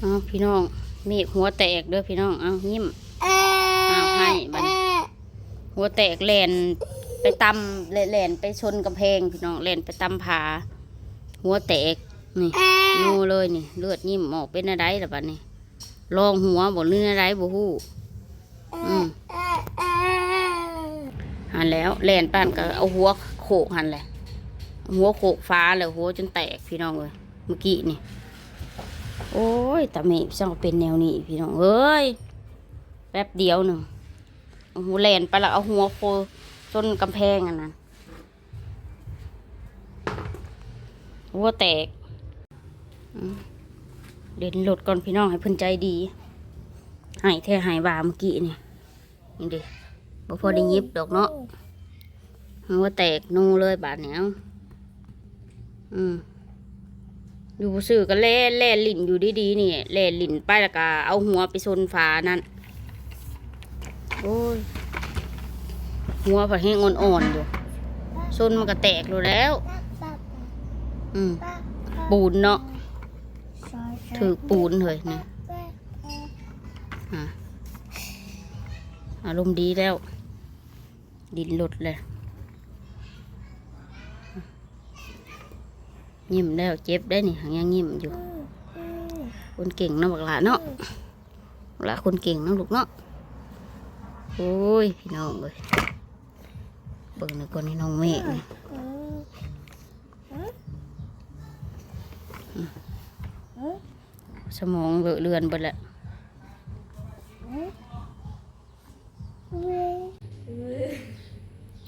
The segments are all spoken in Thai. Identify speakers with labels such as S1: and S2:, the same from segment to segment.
S1: เอาพี่น้องเมฆหัวแตกเด้อพี่น้องเอายิ้มเอาให้บัดนหัวแตกแลนไปตำแลนไปชนกำแพงพี่น้องแลนไปตำผาหัวแตกนี่นูเลยนี่ เลือดยิ้มออกเป็นอะไรล่ะบัดนี้ลองหัวบ่เนื้ออะไรบ่ฮู้อืมหันแล้วแลนป้านก็เอาหัวโขกหันแหละหัวโขกฟ้าเลยหัวจนแตกพี่น้องเลยเมื่อกี้นี่ โอ้ยตาเมฆช่างเป็นแนวนี้พี่น้องเอ้ย แป๊บเดียวหนึ่งหัวแลนไปล้วเอาหัวโคจนกำแพงอันนั้นหัวแตก เด่นหลดก่อนพี่น้องให้เพิ่นใจดี หายแท้หายบาเมื่อกี้นี่นี่ดิบ่พอได้ยิบดอกเนาะหัวแตกนูเลยบาดเนี้ยอืม อยู่ซื่อก็แล่แล่ลิ่นอยู่ดีๆนี่แล่ลิ่นไปแล้วก็เอาหัวไปชนฝานั่นโอ้ยหัวผัดแห้งอ่อนๆอยู่ชนมันก็แตกอยู่แล้ว อืมปูนเนาะถือปูนเลยนี่อะอารมณ์ดีแล้ว ดินหลุดเลย ยิ้มแล้วเจ็บได้นี่ยังยิ้มอยู่ คนเก่งเนาะบักหลาเนาะหลาคนเก่งเนาะลูกเนาะโอ้ยพี่น้องเลยเบิ่งในก่อนนี่น้องเมฆนี่สมองเบอะเลือนไปแล้ว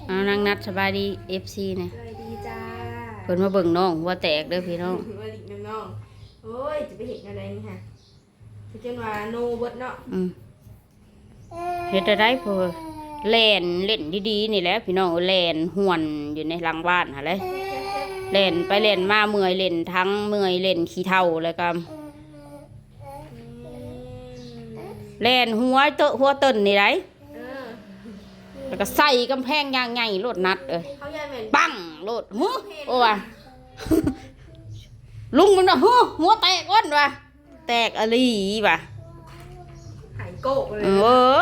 S1: เอานางนัดสบายดีเอฟซีเนี่ย พิ่นมาเบิ่งน้องหัวแตกเด้อพี่น้อง
S2: สวัสดีน้องๆโอ้ยจะไปเห็นอะไรนี่ฮะจะจนว่าโนเบิดเนาะ
S1: อืมเฮ็ดได้พอแล่นเล่นดีๆนี่แหละพี่น้องแล่นหวนอยู่ในหลังบ้านหาเลยเล่นไปเล่นมาเมื่อยเล่นทั้งเมื่อยเล่นขี้เท่าแล้วก็เล่นหัวเตอะหัวเต้นนี่ไร
S2: เออ
S1: แล้วก็ใส่กำแพงอย่างใหญ่โลดนัดเอ้ย
S2: เขาใหญ่เหมือน
S1: ปังโลดหัวโอ้ว่ะลุงมันว่าหัวหัวแตกอ้นว่ะแตกอะไรว่ะ
S2: หายโกกเลย
S1: เออ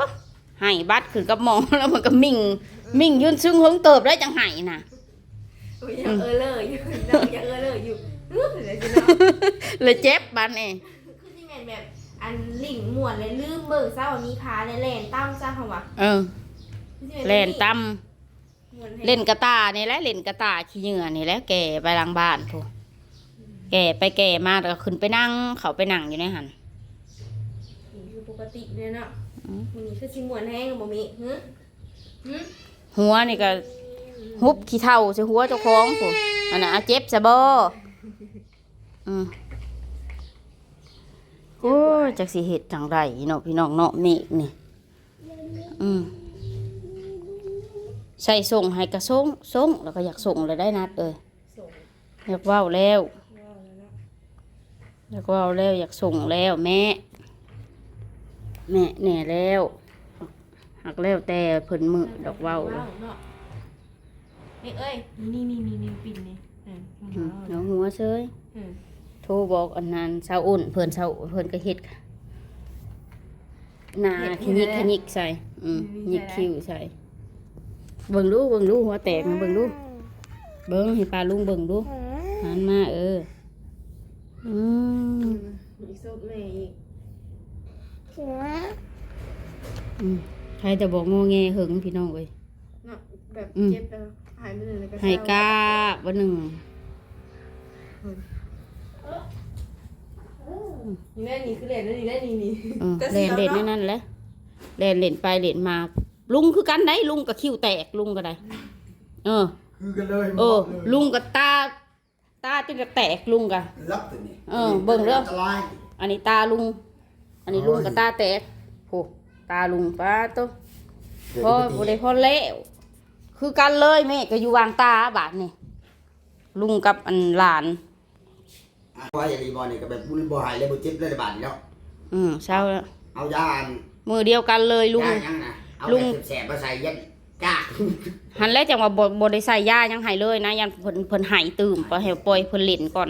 S1: ให้บัตรขึ้นกับหมอแล้วมันก็มิ่ง มิ่งยืนซึ่งหงเติบได้จังไห้น่ะ
S2: โอ้ยยังเออเลยอยู่น้องยังเออเลยอยู่อื้อเดี๋ยวจะเนาะ
S1: เลยเจ็บบันเอง
S2: คือที่แม่นแบบอันลิ่งม่วนเลยลืมเบิ่งซะว่ามีพาในแลนตั้มซะเขาวะ
S1: เออ
S2: คือที่ม่
S1: เล่นต
S2: ม่วนำ
S1: เล่นกระตานี่แหละเล่นกระตาขี้เหงื่อนี่แหละแก่ไปหลังบ้านพูแก่ไปแก่มาแล้วก็ขึ้นไปนั่ง เขาไปนั่งอยู่ในหัน
S2: นี่คือปกติเลยเนาะ
S1: อืม
S2: วันนี้คือสิม่วนแห้งบ่มีฮึฮึ
S1: หัวนี่ก็ฮุบขี้เท่าใส่หัวเจ้าของพูอันน่ะเอาเจ็บซะบ่อืมโอ้ยจักสิเฮ็ดจังไรเนาะพี่น้องเนาะเมฆนี่อืม ใส่ส่งให้กระส่งส่งแล้วก็อยากส่งเลยได้นัดเลย
S2: ส่ง
S1: อยากเว้าแล้ว
S2: ว้าวแล้วเนาะ
S1: อยากเว้าแล้วอยากส่งแล้วแม่แม่แน่แล้วหักแล้วแต่เพิ่นมือดอกเว้า
S2: เนาะนี่เอ้ยนี่นี่นี่นี่ปิ่นนี่อืม
S1: อืมเอาหัวเซย
S2: อืม
S1: โทรบอกอันนั้นชาวอุ่นเพิ่นชาวเพิ่นก็เฮ็ดค่ะหนาขยิกขยิกใส่อืมหยิกคิ้วใส่ เบิ่งดูเบิ่งดูหัวแตกนะเบิ่งดูเบิ่งให้ปลาลุงเบิ่งดูหันมาเอออืม
S2: อีกซุปแม่อีก
S1: อืมใครแต่บอกโงแงหึงพี่น้องเอ้ย
S2: เนาะแบบ
S1: อืม
S2: เจ็บแล้วหายไปเลยแล้วก็
S1: ให้กล้าวันหนึ่ง
S2: นี่แน่นี่คือเหรียญนี่แน่นี่นี่
S1: เออเล่นเล่นนั่นนั่นแหละเล่นเล่นไปเล่นมา ลุงคือกันได้ลุงกับคิ้วแตกลุงก็ได้ เออ
S3: คือกันเลย
S1: เออ
S3: หมดย
S1: ลุงกับตา ตาจนจะแตกลุงกะ
S3: รับตัวนี้
S1: เออ เบิ่งเด้อ
S3: นตราย
S1: อันนี้ตาลุง อันนี้ลุงกับตาแตกโหตาลุงป้าตัวพอบ่ได้พอแล้วคือกันเลยแม่ก็อยู่วางตาบาดนี่ลุงกับอันหลาน
S3: อะว่าอย่างนี้บอลนี่ก็แบบบุญบ่หายเลยบ่เจ็บเลยบาดนี้แล้ว
S1: อืมเช้าแล้ว
S3: เอายาอัน
S1: มือเดียวกันเลยลุง
S3: ยายังนะเอา
S1: ลุง
S3: แบบแสบๆมาใส่ยันจ้า
S1: หันแล้วจังว่าบ่บ่ได้ใส่ยายังให้เลยนะยันเพิ่นเพิ่นใหายตื่มไปให้ปล่อยเพิ่นเล่นก่อน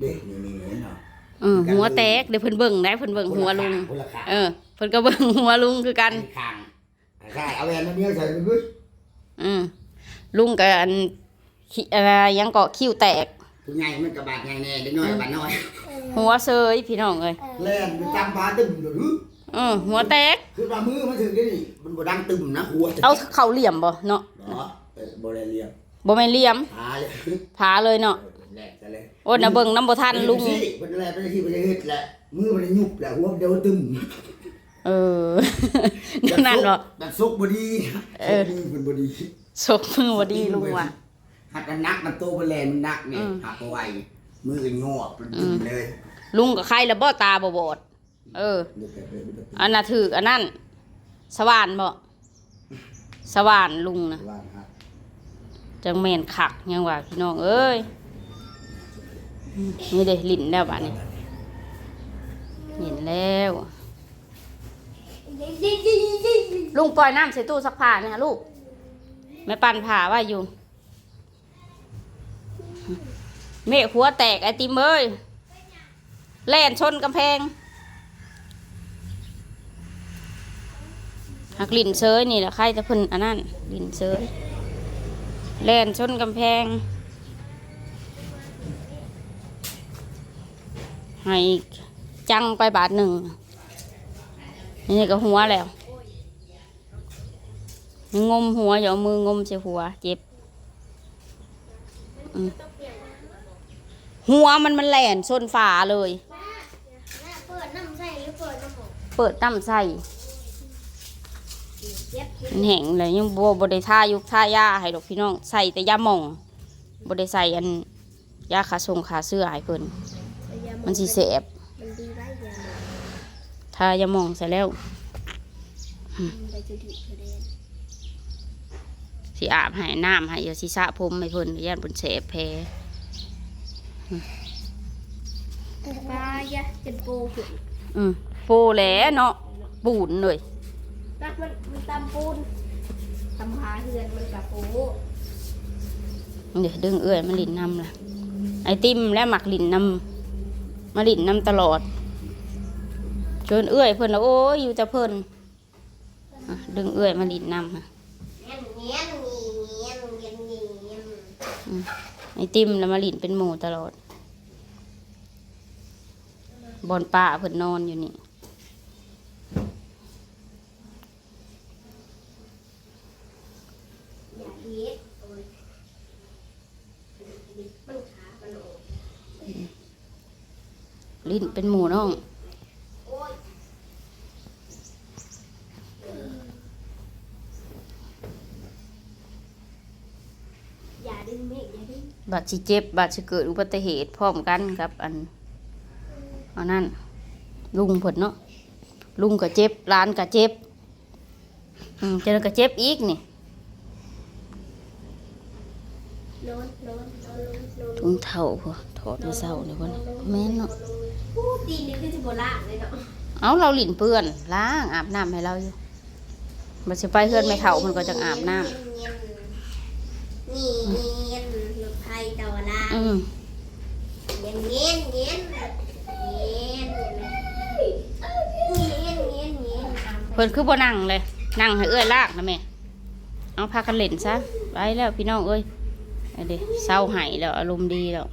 S3: เด็กนี่นี่เห็นเหรอ
S1: เออหัวแตกเดี๋ยวเพิ่นเบิ่งได้เพิ่นเบิ่งหัวลุง
S3: คนละขา
S1: เออเพิ่นก็เบิ่งหัวลุงคือกัน
S3: คางใช่เอาแหวนมาเดียวใส่ไปบึ้ด
S1: อืมลุงกับอันขี้อะไรยังเกาะคิ้วแตก
S3: ผู้ใหญ่มันกระบาดใหญ่แน่เด็กน้อยกระบาดน้อย
S1: หัวเซยพี่น้องเอ้ย
S3: แล่นไปจำพาตึมเดี๋ยวนี้
S1: เออหัวแตก
S3: คือว่ามือมันถึงได้นี่มันบ่ดังตึมนะหัวจะ
S1: เอาเข่าเหลี่ยมบ่เนาะ
S3: เนาะเออบ่ได้เรียบ
S1: บ่แม่นเหลี่ยม
S3: หาเลย
S1: ผาเลยเนาะ
S3: แหลกกันเลย
S1: โอ้น่ะเบิ่งน้ำบ่ทันลุง
S3: สิมันแหลกไปที่มันจะเฮ็ดแหละมือมันยุบแหละหัวมันเดียวตึม
S1: เออนั่นบ่
S3: แบบซุกบ่ดี
S1: เออ
S3: ซุกมือมันบ่ดี
S1: ศกมือบ่ดีลุงว่ะ
S3: หักกันนักมันโตมันแลมันนักนี่
S1: อืม
S3: หักเอาไว้มือก็งอบมันตึมเลย
S1: ลุงกับใครแล้วบ่ตาบ่บอด เออ อันน่ะถืออันนั้นสว่านบ่สว่านลุงนะ
S3: ว่าครับ
S1: จังแม่นคักยังว่าพี่น้องเอ้ยอืมนี่เด้ลิ้นแล้วบัดนี้เห็นแล้วลุงปล่อยน้ำใส่ตู้ซักผ้าเนี่ยลูกแม่ปันผ้าไว่าอยู่เมฆหัวแตกไอติมเอ้ยแล่นชนกำแพง หักลิ่นเซยนี่แหละใครจะพึ่นอันนั้นลิ่นเซยแล่นชนกำแพงให้จังไปบาทหนึ่งนี่ก็หัวแล้วยังงมหัวอย่าเอามืองมใส่หัว เจ็บอืมหัวมันมันแหลนส้นฝาเลย
S4: เปิดน้ำใส่หรือเปิดน้ำหอม
S1: เปิดน้ำใส่
S4: เย็บ
S1: มันแห้งเลยยังบัวบได้ท่ายุกท่ายาให้ดอกพี่น้องใส่แต่ยาหม่องบได้ใส่อันยาขาทรงขาเสื้อให้เพิ่นมันสิเสบ
S4: มันดีไว้ยา
S1: ทายาหม่องใส่แล้ว
S4: มันไปจุดจุดเดน
S1: สิอาบให้น้ำให้อย่าสิสระผมให้เพิ่นย่านเพิ่นเสบแผล
S4: ปลายะเป็นโปขึ้น
S1: อืมโปแหล้เนาะปูนเลย
S4: รักมันมันตำปูนตำหาเฮือนมันกับโป
S1: เดี๋ยวดึงเอื้อยมาลินนำล่ะ ไอติมและหมักลินนำมาลินนำตลอดเชิญเอื้อยเพิ่นแล้วโอ้ยอยู่แต่เพิ่นอะดึงเอื้อยมาลินนำค่ะ
S4: เงี้ยเงี้ยเงี้ยเงี้ยเงี้ยเงี้ย
S1: ไอติมแล้วมาลินเป็นหมู่ตลอดบอนป้าเพิ่นนอนอยู่นี่
S4: อย่าเฮ็ดโอ้ยมันขามันออก
S1: ลินเป็นหมูน้อง
S4: โอ้ยอย่าดึงเมฆอย่าดึง
S1: บาดสิเจ็บบาดสิเกิดอุบัติเหตุพร้อมกันครับอันอันนั้นลุงเพิ่นเนาะลุงก็เจ็บร้านก็เจ็บ อืมเจอก็เจ็บอีกนี่
S4: นอนนอนนอนนอน
S1: ถุงเท่าพอถอดมาเศร้าเนี่ยวคนแม่นเนาะ
S4: พูดตีนี่คือจะโบราณเลยเนาะ
S1: เอาเราหลินเปื้อนล้างอาบน้ำให้เราอยู่บัดสิไปเฮือนไม่เท่ามันก็จะอาบน้ำ
S4: นี่เงี้ยรถไฟต่อล่าง
S1: อืม
S4: เงี้ยเงี้ยเงี้ยเงี้ยเงี้ยเงี้ยเงี้ย
S1: เพิ่นคือบ่นั่งเลย นั่งให้เอื้อยลากนะแม่ เอาพากันเล่นซะไปแล้วพี่น้องเอ้ย เอาเด้เศร้าใหายแล้วอารมณ์ดีแล้ว